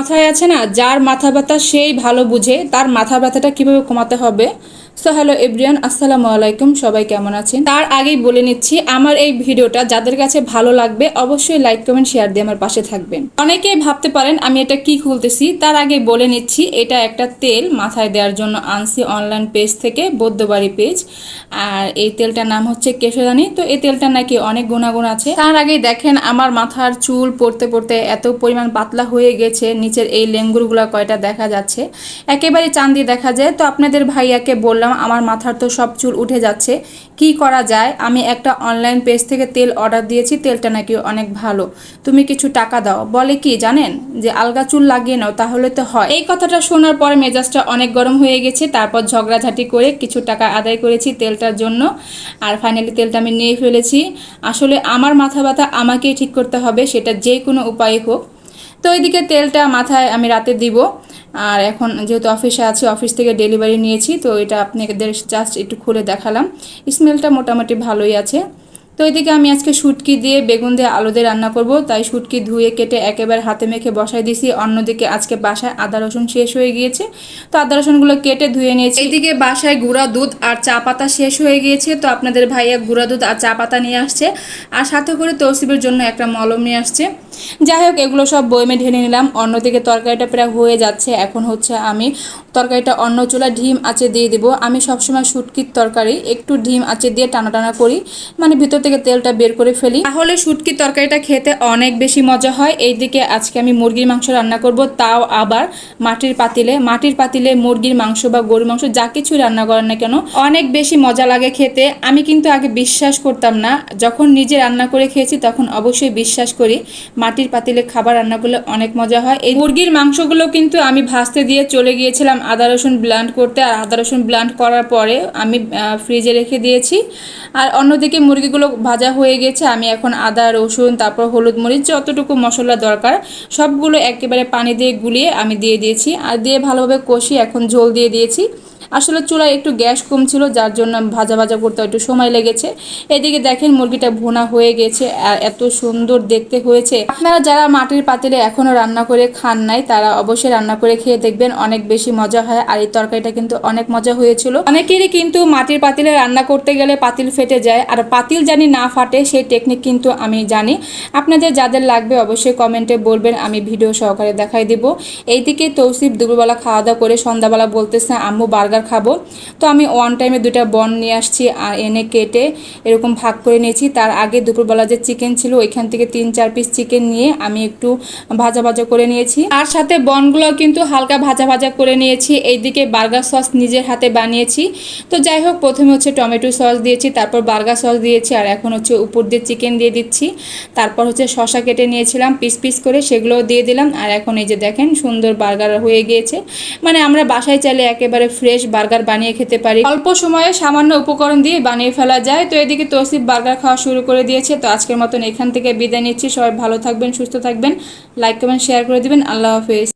কথায় আছে না, যার মাথা ব্যথা সেই ভালো বুঝে, তার মাথা ব্যথাটা কীভাবে কমাতে হবে? সো হ্যালো এভরিয়ান আসসালামু আলাইকুম, সবাই কেমন আছেন? তার আগেই বলে নিচ্ছি, আমার এই ভিডিওটা যাদের কাছে ভালো লাগবে, অবশ্যই লাইক কমেন্ট শেয়ার দিয়ে আমার পাশে থাকবেন। অনেকেই ভাবতে পারেন, আমি এটা কি খুলতেছি? তার আগে বলে নিচ্ছি, এটা একটা তেল মাথায় দেওয়ার জন্য আনছি অনলাইন পেজ থেকে, বৌদ্ধবাড়ি পেজ আর এই তেলটার নাম হচ্ছে কেশরানি। তো এই তেলটা নাকি অনেক গুণাগুণ আছে। তার আগে দেখেন, আমার মাথার চুল পড়তে পড়তে এত পরিমাণ পাতলা হয়ে গেছে, নিচের এই লেঙ্গুরগুলো কয়টা দেখা যাচ্ছে। একেবারে চান্দি দেখা যায়। তো আপনাদের ভাইয়াকে বললাম আমার মাথার তো সব চুল উঠে যাচ্ছে। কি করা যায়? আমি একটা অনলাইন পেজ থেকে তেল অর্ডার দিয়েছি, তেলটা নাকি অনেক ভালো। তুমি কিছু টাকা দাও। বলে কি জানেন? যে আলগা চুল লাগিয়ে নাও, তাহলে তো হয়। এই কথাটা শোনার পর মেজাজটা অনেক গরম হয়ে গেছে। তারপর ঝগড়াঝাটি করে কিছু টাকা আদায় করেছি তেলটার জন্য। আর ফাইনালি তেলটা আমি নিয়ে ফেলেছি। আসলে আমার মাথা ব্যথা আমাকেই ঠিক করতে হবে, সেটা যে কোনো উপায়ে হোক। তো এইদিকে তেলটা মাথায় আমি রাতে দিব। আর এখন যেহেতু অফিসে আছি, অফিস থেকে ডেলিভারি নিয়েছি, তো এটা আপনাদের জাস্ট একটু খুলে দেখালাম। স্মেলটা মোটামুটি ভালোই আছে। তো এদিকে আমি আজকে শুটকি দিয়ে বেগুন দিয়ে আলু দিয়ে রান্না করব তাই শুটকি ধুয়ে কেটে একেবারে হাতে মেখে বসাই দিছি অন্যদিকে আজকে বাসায় আদা রসুন শেষ হয়ে গিয়েছে। তো আদা রসুনগুলো কেটে ধুয়ে নিয়েছি। এদিকে বাসায় গুঁড়া দুধ আর চা পাতা শেষ হয়ে গিয়েছে। তো আপনাদের ভাইয়া গুঁড়া দুধ আর চা পাতা নিয়ে আসছে। আর সাথে করে তৌসিবের জন্য একটা মলম নিয়ে আসছে। যাই হোক এগুলো সব বয়মে ঢেলে নিলাম। অন্যদিকে তরকারিটা প্রায় হয়ে যাচ্ছে। এখন হচ্ছে আমি তরকারিটা অন্য চুলা ডিম আঁচে দিয়ে দিব। আমি সবসময় শুটকির তরকারি একটু ডিম আঁচে দিয়ে টানা টানা করি। মানে ভিতর থেকে তেলটা বের করে ফেলি। তাহলে শুটকির তরকারিটা খেতে অনেক বেশি মজা হয়। এইদিকে আজকে আমি মুরগির মাংস রান্না করব, তাও আবার মাটির পাতিলে। মাটির পাতিলে মুরগির মাংস বা গরুর মাংস যা কিছু রান্না করেন না কেন, অনেক বেশি মজা লাগে খেতে। আমি কিন্তু আগে বিশ্বাস করতাম না। যখন নিজে রান্না করে খেয়েছি তখন অবশ্যই বিশ্বাস করি, মাটির পাতিলে খাবার রান্না করলে অনেক মজা হয়। এই মুরগির মাংসগুলো কিন্তু আমি ভাজতে দিয়ে চলে গিয়েছিলাম আদা, রসুন ব্লান্ড করতে। আর আদা, রসুন ব্লান্ড করার পরে আমি ফ্রিজে রেখে দিয়েছি। আর অন্যদিকে মুরগিগুলো ভাজা হয়ে গেছে, আমি এখন আদা, রসুন, তারপর হলুদ মরিচ, যতটুকু মশলা দরকার, সবগুলো একেবারে পানি দিয়ে গুলিয়ে আমি দিয়ে দিয়েছি। আর দিয়ে ভালোভাবে কষি এখন ঝোল দিয়ে দিয়েছি। আসলে চুলায় একটু গ্যাস কম ছিল, যার জন্য ভাজা ভাজা করতে একটু সময় লেগেছে। এদিকে দেখেন মুরগিটা ভুনা হয়ে গেছে এত সুন্দর দেখতে হয়েছে। আপনারা যারা মাটির পাতিলে এখনও রান্না করে খান নাই, তারা অবশ্যই রান্না করে খেয়ে দেখবেন, অনেক বেশি মজা হয় আর এই তরকারিটা কিন্তু অনেক মজা হয়েছিল। অনেকেরই কিন্তু মাটির পাতিলে রান্না করতে গেলে পাতিল ফেটে যায়, আর পাতিল জানি না ফাটে, সেই টেকনিক কিন্তু আমি জানি। আপনাদের যাদের লাগবে অবশ্যই কমেন্টে বলবেন, আমি ভিডিও সহকারে দেখাই দিব। এইদিকে তৌসিফ দুপুরবেলা খাওয়া দাওয়া করে সন্ধ্যাবেলা বলতেছে, আম্মু বার্গার খাব। তো আমি ওয়ান টাইমে দুটা বন নিয়ে আসছি আর এনে কেটে এরকম ভাগ করে নিয়েছি। তার আগে দুপুরবেলা যে চিকেন ছিল, ওইখান থেকে তিন, চার পিস চিকেন নিয়ে আমি একটু ভাজা ভাজা করে নিয়েছি। আর সাথে বনগুলো কিন্তু হালকা ভাজা ভাজা করে নিয়েছি। এইদিকে বার্গার সস নিজের হাতে বানিয়েছি। তো যাই হোক, প্রথমে হচ্ছে টমেটো সস দিয়েছি, তারপর বার্গার সস দিয়েছি আর এখন হচ্ছে উপর দিয়ে চিকেন দিয়ে দিচ্ছি। তারপর হচ্ছে শশা কেটে নিয়েছিলাম পিস পিস করে সেগুলোও দিয়ে দিলাম। আর এখন এই যে দেখেন, সুন্দর বার্গার হয়ে গিয়েছে। মানে আমরা বাসায় চাইলে একেবারে ফ্রেশ বার্গার বানিয়ে খেতে পারি। অল্প সময়ে সামান্য উপকরণ দিয়ে বানিয়ে ফেলা যায়। তো এদিকে তৌসিফ বার্গার খাওয়া শুরু করে দিয়েছে। তো আজকের মতন এখান থেকে বিদায় নিচ্ছি। সবাই ভালো থাকবেন, সুস্থ থাকবেন। লাইক, কমেন্ট, শেয়ার করে দিবেন। আল্লাহ হাফেজ।